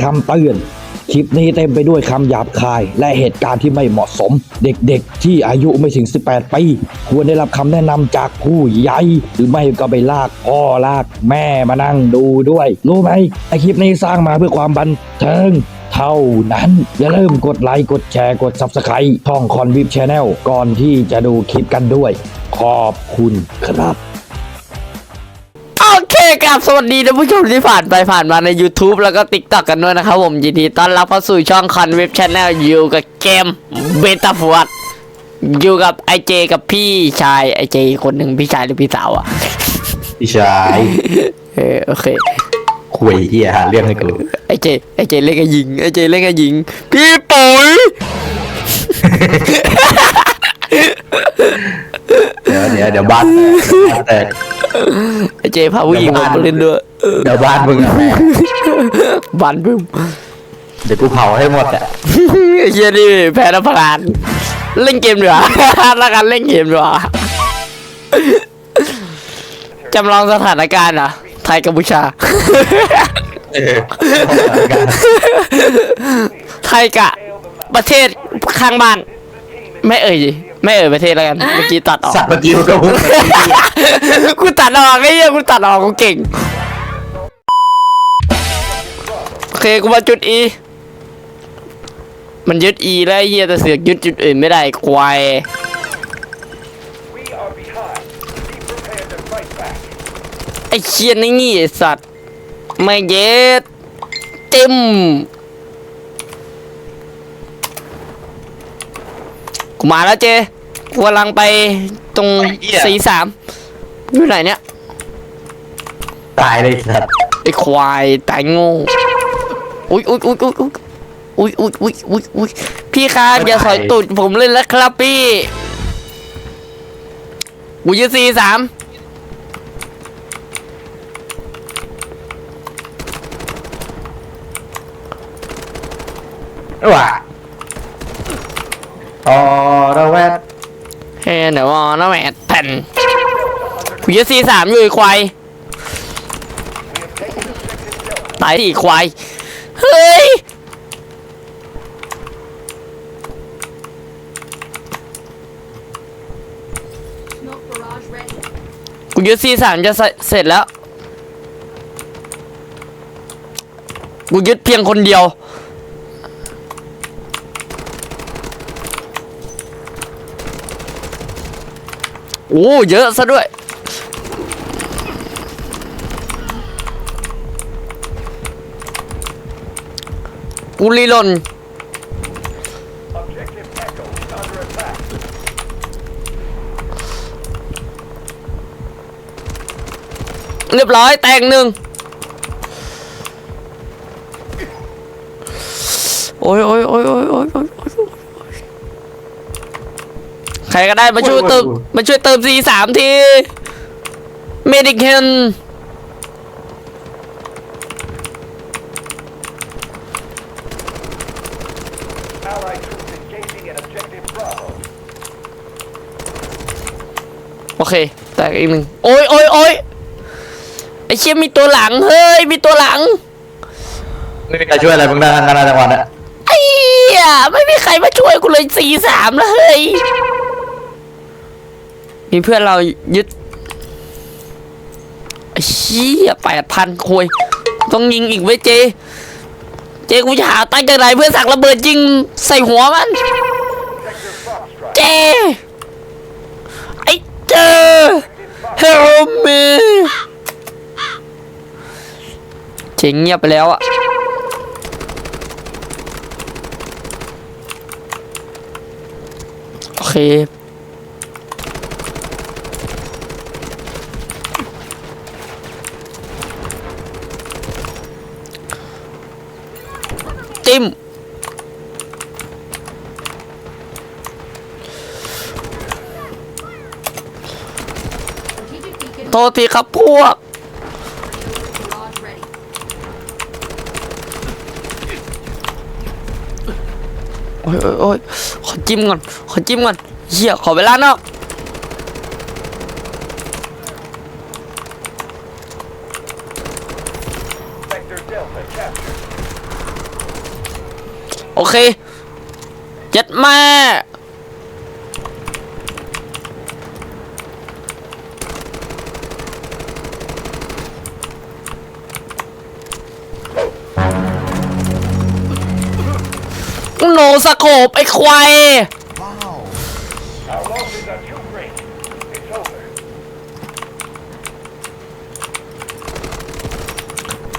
คำเตือน คลิปนี้เต็มไปด้วยคำหยาบคาย และเหตุการณ์ที่ไม่เหมาะสม เด็กๆ ที่อายุไม่ถึง 18 ปี ควรได้รับคำแนะนำจากผู้ใหญ่ หรือไม่ก็ไปลากพ่อลากแม่มานั่งดูด้วย รู้ไหมไอคลิปนี้สร้างมาเพื่อความบันเทิงเท่านั้น อย่าลืมกดไลค์กดแชร์กด Subscribe ช่องคอนวิบชาแนลก่อนที่จะดูคลิปกันด้วย ขอบคุณครับ โอเคครับสวัสดีท่านผู้ชมที่ผ่านไปผ่านมาใน YouTube แล้วก็ TikTok กันด้วยนะครับผมยินดีต้อนรับเข้าสู่ช่องคอนเว็บช n แนลอยู่กับเกมเบต้าฟวดอยู่กับไอเจกับพี่ชายไอเจคนหนึ่งพี่ชายหรือพี่สาวอะพี่ชายเออโอเคคุยเฮียหาเรื่องให้กูไอเจไอเจเล่นกับหญิงไอเจเล่นกับหญิง พี่ปุ๋ยเดี๋ยวเดี๋ยวเดี๋ยวบ้านแตก ไอเจพาผู้หญิงมาเล่นด้วยเดี๋ยวบ้านมึงอะแม่บันบึ้มเดี๋ยวกูเผาให้หมดอะไอ้เฮียนี่แพ้นัพลานเล่นเกมดีกว่าแล้วกันเล่นเกมดีกว่าจำลองสถานการณ์เหรอะ ไทยกัมพูชา เออไทยกะ ประเทศข้างบ้าน ไม่เอ่ย ไม่เอ่ยประเทศแล้วกันเมื่อกี้ตัดออกสัตว์เมื่อกี้มันก็พูดกูตัดออกไอ้เหี้ยกูตัดออกกูเก่งโอเคกูมาจุด E มันยึด E แล้วไอ้เหี้ยแต่เสือกยึดจุดอื่นไม่ได้ควาย We are behind. Be prepared to fight back. ไอ้เชียนี่นี่ไอ้สัตว์ไม่เย็ดเต็มกูมาแล้วเจ กูกำลังไปตรงสี่สามอยู่ไหนเนี่ยตายเลยสัตว์ไอ้ควายตายโง่อุ้ยอุ้ยอุ้ยอุ้ยอุ้ยอุ้ยอุ้ยอุ้ยอุ้ยพี่ครับอย่าสอยตูดผมเล่นแล้วครับพี่กูยืนสี่สามว่ะอ๋อระแวด เดี๋ยวมอนะแม่แผ่นกูยืนสี่สามอยู่อ้ควายตายที่ควาย เฮ้ยกูยึดซีสามจะเสเสร็จแล้ว กูยึดเพียงคนเดียว โอ้เยอะซะด้วย กูรีลนเรียบร้อยแตงหนึ่งโอ้ยโอ้ยโอ้ยโอ้ยโอ้ย ใครก็ได้มาช่วยเติมมาช่วยเติมซีสามทีเมดิเคน Allied troops engaging in Objective Bravo. โอเค แตกอีกหนึ่งโอ้ยโอ้ยโอ้ยไอเชี่ยมีตัวหลัง เฮ้ย มีตัวหลัง ไม่มีใครช่วยอะไรมึงได้ทั้งนั้นจังหวัดอะไอ้เหี้ยไม่มีใครมาช่วยกูเลยสี่สามแล้วเฮ้ย มีเพื่อนเรายึดเชี่ยแปดพันคุยต้องยิงอีกไว้เจ เจกูจะหาตั้งจากไหนเพื่อสักระเบิดยิงใส่หัวมัน เจ ไอ้เจ help me เจงเงียบไปแล้วอะโอเค จิ้ม โทษทีครับพวก โอ้ยโอ้ยขอจิ้มก่อน ขอจิ้มก่อนเฮียขอเวลานอก โอเคเจ็ดแม่โนสโคปไอ้ควาย Our losses are too great. It's over.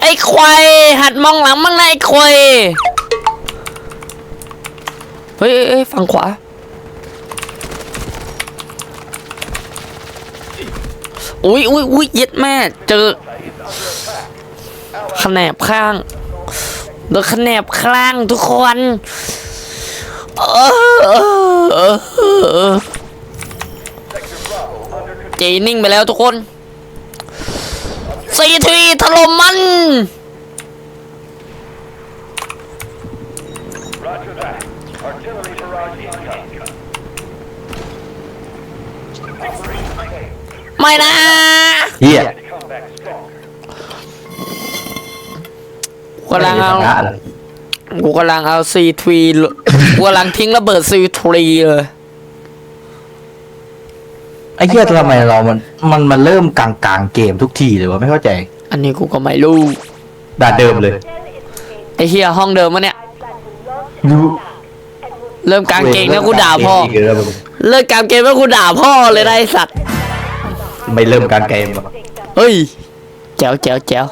ไอ้ควายหัดมองหลังมั่งนะไอ้ควาย เฮ้ยเอ้ยฝั่งขวา อุ้ยอุ้ยอุ้ยเย็ดแม่ เจอขแนบข้างโดนขแนบข้างทุกคนเออเออเออเออเจนิ่งไปแล้วทุกคนซีทีถล่มมัน ไม่นะเฮีย Come back stronger. กูกำลังเอาไม่ได้ชนะเลยกูกำลังเอาซีทรีกูกำลังทิ้งระเบิดซีทรีเลยไอ้เฮียทำไมเรามันมันมันเริ่มกลางกลางๆเกมทุกทีเลยวะไม่เข้าใจ อันนี้กูก็ไม่รู้ด่านเดิมเลยไอ้เฮียห้องเดิมมะเนี่ยดูเริ่มกลางเกงแล้วกูด่าพ่อเกมแล้วเลิกกลางเกงแล้วกูด่าพ่อเลยนะไอสัตว์ ไม่เริ่มกลางเกมหรอกเฮ้ยแจ๋วแจ๋วแจ๋ว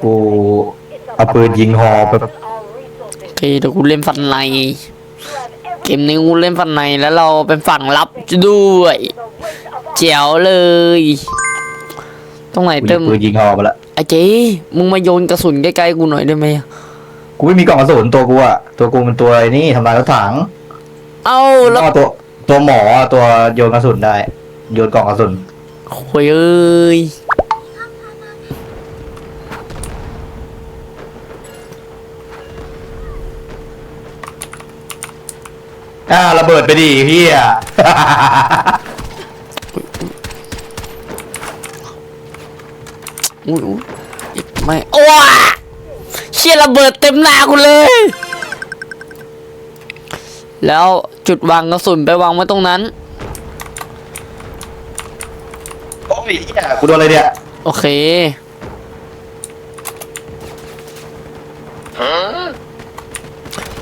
กูเอาปืนยิงฮอแบบโอเคเดี๋ยวกูเล่นฟันในเกมนี้กูเล่นฟันในแล้วเราเป็นฝั่งรับด้วยแจ๋วเลย ตรงไหนกูเติยิมงปืนยิงฮอไปละไอ้เจ๊มึงมาโยนกระสุนใกล้ๆกูหน่อยได้ไหมกูไม่มีกล่องกระสุนตัวกูอะตัวกูมันตัวไอ้นี่ทำลายรถถัง เอ้าแล้วก็ตัวตัวหมออะตัวโยนกระสุนได้ โยนกล่องกระสุนโอ้ยเอ้ยอ่าระเบิดไปดิพี่อะอุ้ยอุ้ยไม่โอ้วเชี่ยระเบิดเต็มหน้ากูเลย แล้วจุดวางกระสุนไปวางไว้ตรงนั้น โอ้ ยเหี้ยกูโดนอะไรเนี่ยโอเค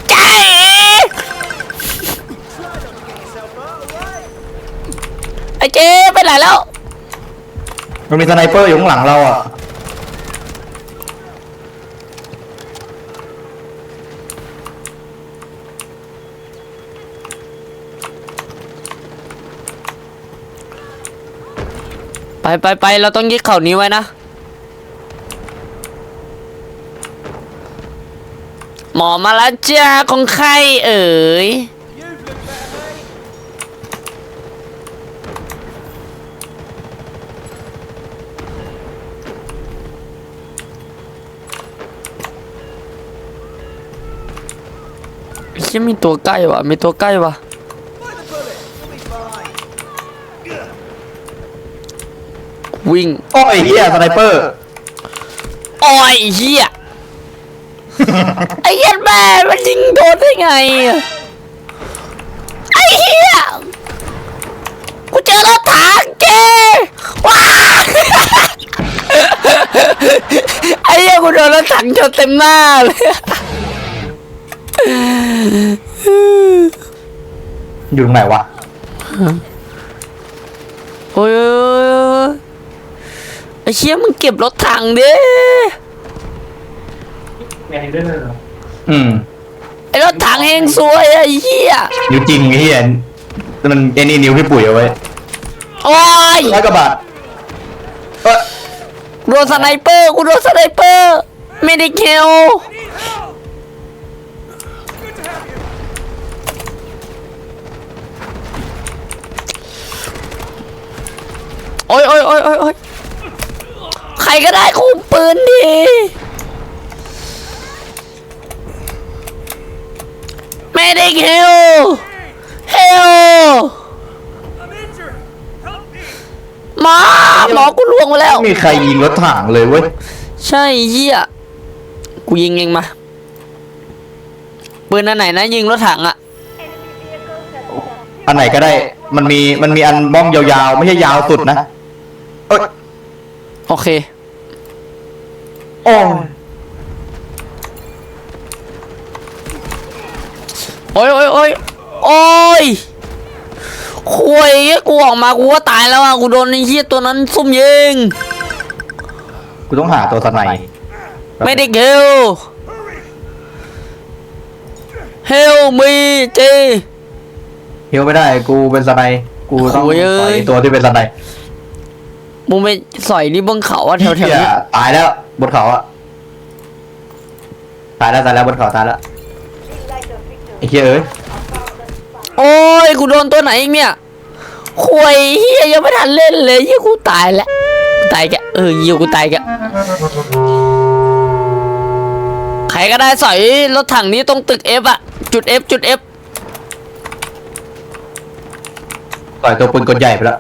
ใจไอ้เจ๊ไปไหนแล้ว มันมีสไนเปอร์อยู่ข้างหลังเราอะ ไปไปไปเราต้องยึดเขานี้ไว้นะ หมอมาแล้วจ้าของใครเอ๋ยเชี่ยมีตัวใกล้วะมีตัวใกล้วะ วิ่งโอ้ยเฮียสไนเปอร์โอ้ยเฮียไอ้เหี้ยันแม่มันยิงโดนได้ไงอะไอ้เหี้ยกูเจอรถถังเจว้าไอ้เหี้ยกูโดนรถถังชนเต็มหน้าเลยอยู่ตรงไหนวะโอ้ย ไอ้เชี่ยมึงเก็บรถถังดิอืมไอ้รถถังเฮงซวยไอ้เหี้ยนิ้วจริงไอ้เฮียมันไอ้นี่นิ้วพี่ปุ๋ยเอาไว้โอ้ยร้อยกว่าบาทเอ้ยกูโดนสไนเปอร์กูโดนสไนเปอร์ไม่ได้คิวโอ้ยโอ้ยโอ้ยโอ้ยโอ้ยใคร ก็ได้คุมปืนดิไม่ได้คิวเฮลหมอหมอกูล่วงไปแล้ว ไม่มีใครยิงรถถังเลยเว้ย ใช่เหี้ยกูยิงเองมาปืนอันไหนนะยิงรถถังอะอันไหนก็ได้ มันมี มันมีอันบ้องยาวๆ ไม่ใช่ยาวสุดนะ เอ้ย โอเค โอ้ยโอ้ยโอ้ยโอ้ยโอ้ยคุยกูออกมากูก็ตายแล้วอะกูโดนไอ้เหี้ยตัวนั้นซุ่มยิงกูต้องหาตัวสไนไม่ได้เกลเฮลมีจีเฮียวไม่ได้ กูเป็นสไนกูต้องโอ้ยเอ้ต่อยยตัวที่เป็นสไนมึงไปสอยนี่บนเขาอะแถวแถวเหี้ยนี้ตายแล้ว บนเขาอะตายแล้วตายแล้วบนเขาตายแล้วไอ้เฮียเอ้ยโอ้ยกูโดนตัวไหนอีกเนี่ยคุยเฮียยังไม่ทันเล่นเลยเฮียกูตายแล้วกูตายแกเออเฮียกูตายแกใครก็ได้สอยรถถังนี้ตรงตึก F อะจุด F จุด F ต่อยตัวปืนกลใหญ่ไปแล้ว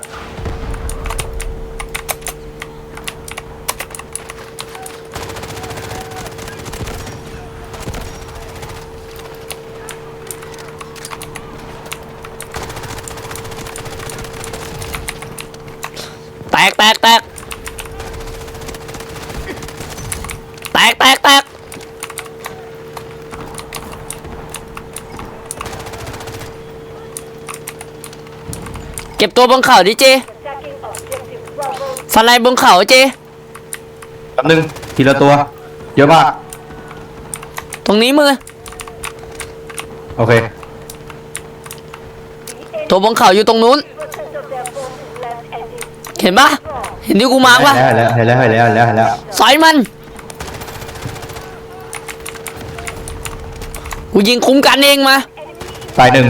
กแตกแตกแตกแตกแตกเก็บตัวบนเขาดิเจสไลด์บนเขาเจแป๊บนึงทีละตัว เยอะมากตรงนี้มือ โอเค ตัวบนเขาอยู่ตรงนู้น เห็นปะเห็นที่กูมาร์กปะเห็นแล้วเห็นแล้วเห็นแล้วเห็นแล้วเห็นแล้วสอยมัน กูยิงคุ้มกันเองมา ตายหนึ่ง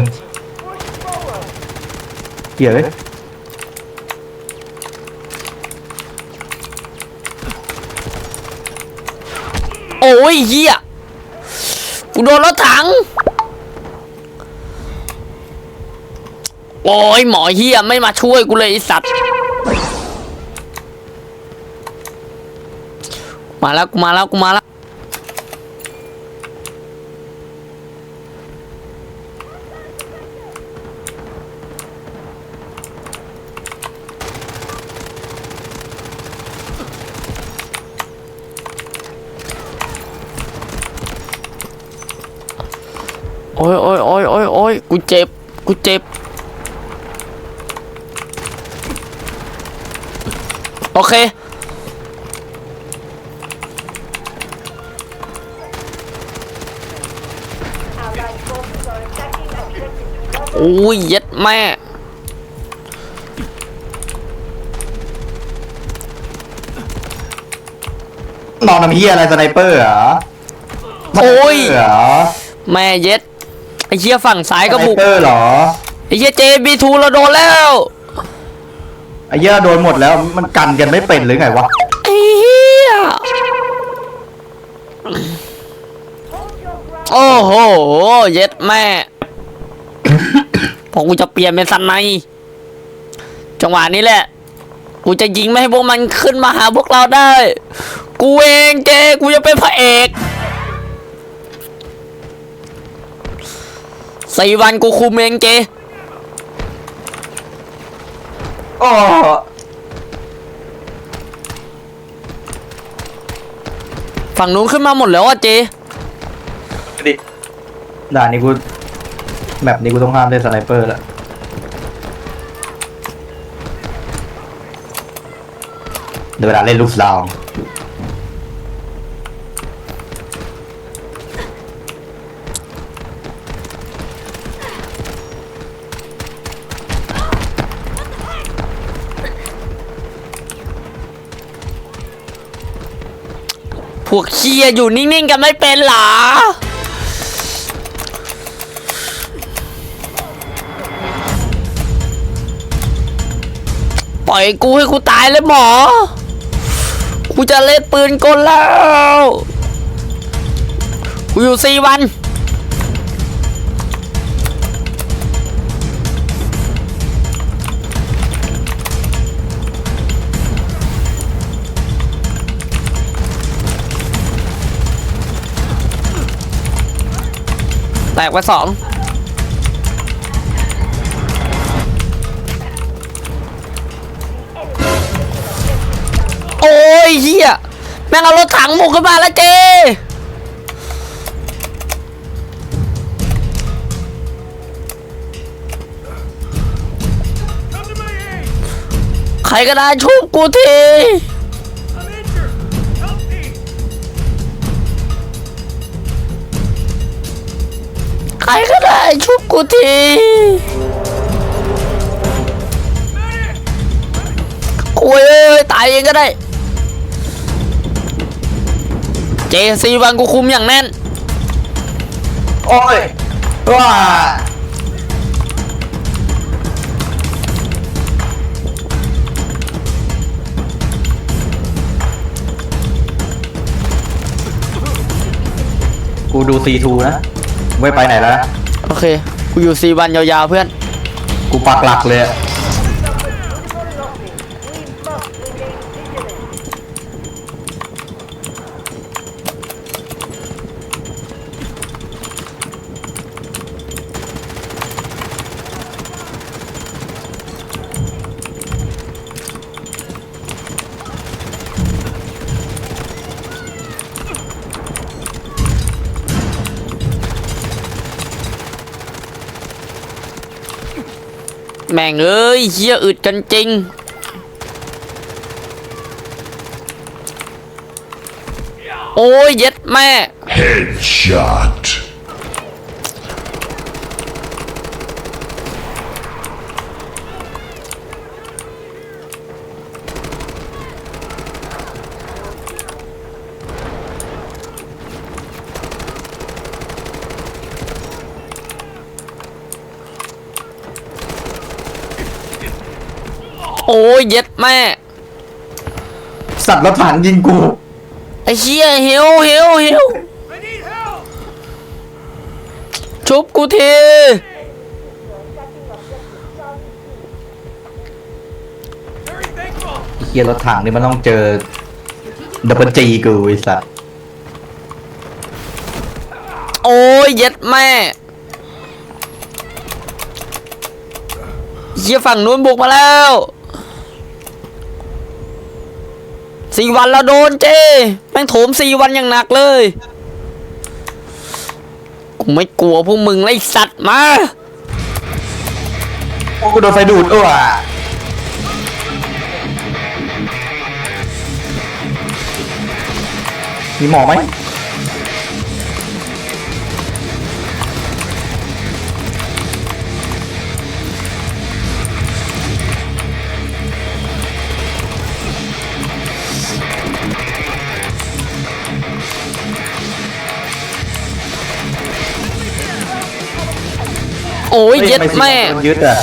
เหี้ยเอ้ยโอ้ยเฮียกูโดนรถถัง โอ้ยหมอเฮียไม่มาช่วยกูเลยไอสัตว์ มาแล้วกูมาแล้วกูมาแล้วโอ้ยโอ้ยโอ้ยโอ้ยโอ้ยกูเจ็บ กูเจ็บ โอเค โอ้ยเย็ดแม่นอนทำเฮียอะไรสไนเปอร์เหรอโอ้ยสไนเปร์เหรอแม่เย็ดไอ้เหี้ยฝั่งซ้ายก็สไนบุกเปอร์เหรอไอ้เหี้ยเจบีทูเราโดนแล้วไอ้เหี้ยโดนหมดแล้วมันกันกันไม่เป็นหรือไงวะ ไอ้เหี้ย โอ้โห เย็ดแม่ พอกูจะเปลี่ยนเป็นสันใน จังหวะนี้แหละ กูจะยิงไม่ให้พวกมันขึ้นมาหาพวกเราได้ กูเองเจ กูจะเป็นพระเอกสี่วันกูคุมเองเจโอ้ฝั่งนู้นขึ้นมาหมดแล้วอะเจดิ ด่านนี้กูแบบนี้กูต้องห้ามเล่นสไนเปอร์ล้วเดี๋ยวเวลาเล่นลูกซองพวกเชียอยู่นิ่งๆกันไม่เป็นหรอ ล่อยกูให้กูตายเลยหมอ กูจะเล่นปืนกลแล้ว กูอยู่สี่วัน แตกไปสอง โอ้ยเฮียแม่งเอารถถังบุกขึ้นมาแล้วเจใครก็ได้ชุบกูทีใครก็ได้ชุบกูทีกูเอ้ยตายเองก็ได้ เจซีวันกูคุมอย่างแน่น โอ้ยว้ากูดูซีทูนะ ไม่ไปไหนแล้วนะ โอเค กูอยู่ซีวันยาวๆเพื่อน กูปักหลักเลยอะ ม่งเอ้ยเฮียอึดกันจริงโอ้ยเย็ดแม่ Headshot. โอ้ยเย็ดแม่ สัตว์รถถังยิงกู ไอ้เฮียเฮวเฮวเฮว I need help! ชุบกูที Very thankful! เฮียรถถังนี่มันต้องเจอดับเบิลจีกูไอ้สัตว์โอ้ยเย็ดแม่เฮียฝั่งนู้นบุกมาแล้ว สี่วันเราโดนเจแม่งโถมสี่วันอย่างหนักเลย กูไม่กลัวพวกมึงไล่สัตว์มากูโดนไฟดูดอ้วมีหมอไหม โอ้ยเย็ดแม่ไนยึดอะ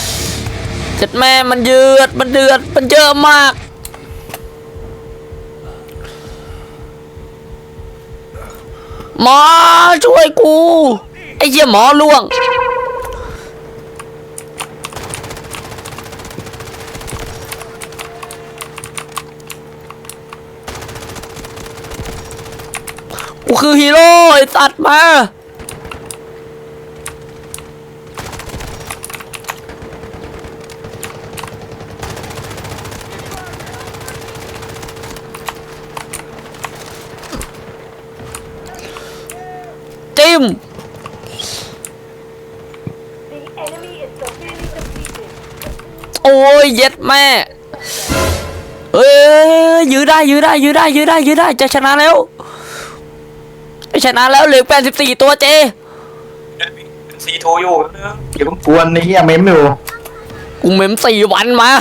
เจ็ดแม่มันเยือดมันเดือดมันเยอะมาก หมอช่วยกู ไอ้เหี้ยหมอล่วง กูคือฮีโร่ไอ้สัตว์มา ม The enemy is severely defeated. โอ้ยเย็ดแม่เอ้ยยื้อได้ยื้อได้ยื้อได้ยื้อได้ยื้อได้จะชนะแล้วจะชนะแล้วเหลือแปดสิบสี่ตัวเจซีโทอยู่อย่าเพิ่งกวนไอ้เหี้ยเมมอยู่กูเมมสี่วันมา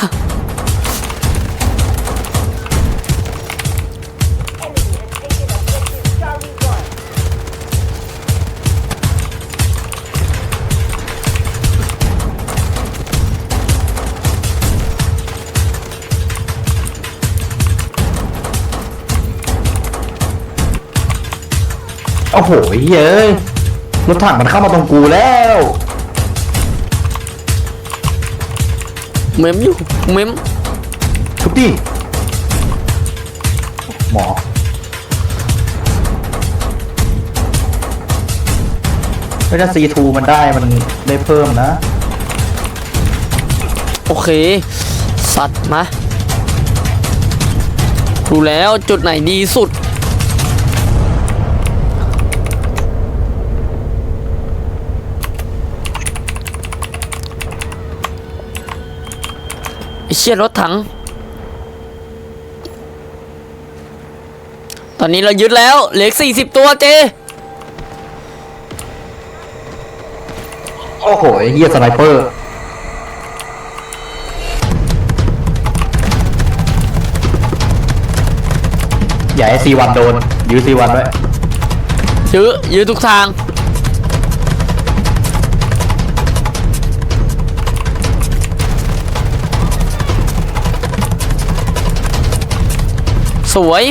อ้โหเฮ้ยเอ้ยรถถังมันเข้ามาตรงกูแล้วเมมอยู่เมมทุบดิหมอไม่ถ้า C2 มันได้มันได้เพิ่มนะ โอเค สัตว์มาดูแล้วจุดไหนดีสุด เชี่ยรถถัง ตอนนี้เรายึดแล้วเหลือสี่สิบตัวเจ โอ้โหไอ้เฮียสไนเปอร์ อย่าให้ C1 โดนยื้อ C1 ไว้ ยื้อยื้อทุกทาง สวย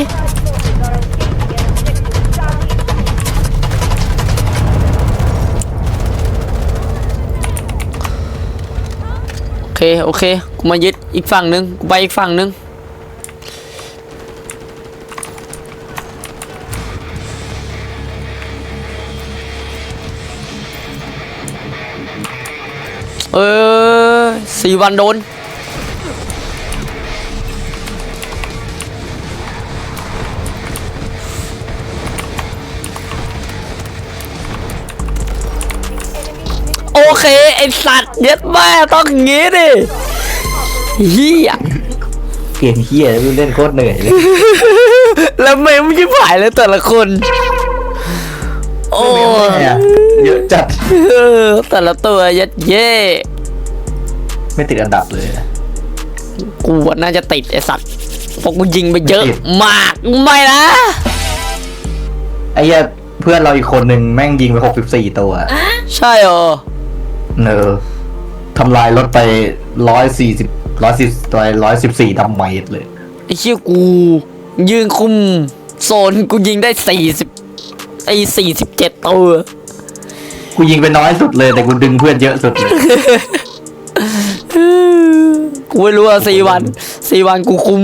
โอเค โอเค กูมายึดอีกฝั่งหนึ่งกูไปอีกฝั่งหนึ่งเออสี่วันโดน ไอสัตว์เย็ดแม่ต้องอย่างงี้ดิเฮียเกมเฮียเล่นโคตรเหนื่อยเลยแล้วเมมยิ่งผายเลยแต่ละคน โอ้ยเนี่ยเยอะจัดเออแต่ละตัวยัดเย่ไม่ติดอันดับเลย กูว่าน่าจะติดไอสัตว์เพราะกูยิงไปเยอะติดมากไม่นะไอ้เหี้ยเพื่อนเราอีกคนหนึ่งแม่งยิงไป64ตัว ใช่เหรอ เนอทำลายรถไป140 110ตัว114ดำไมต์เลยไอ้เชี่ยกู ยืนคุมโซนกูยิงได้สี่สิบไอ้สี่สิบเจ็ดตัวกูยิงไปน้อยสุดเลย แต่กูดึงเพื่อนเยอะสุดเลยกูไม่รู้ว่าสี่วันสี่วันกูคุม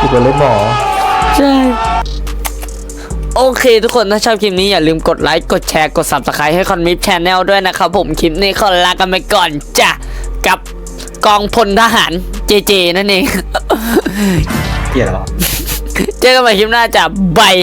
กูก็เลยหมอ ใช่ โอเคทุกคนถ้าชอบคลิปนี้อย่าลืมกดไลค์กดแชร์กด subscribe ให้คอนมิฟชแนลด้วยนะครับผมคลิปนี้ขอลากันไปก่อนจ้ะกับกองพลทหารเจเจนั่นเองเหี้ยเหรอ เจอกันใหม่คลิปหน้าจ้ะบาย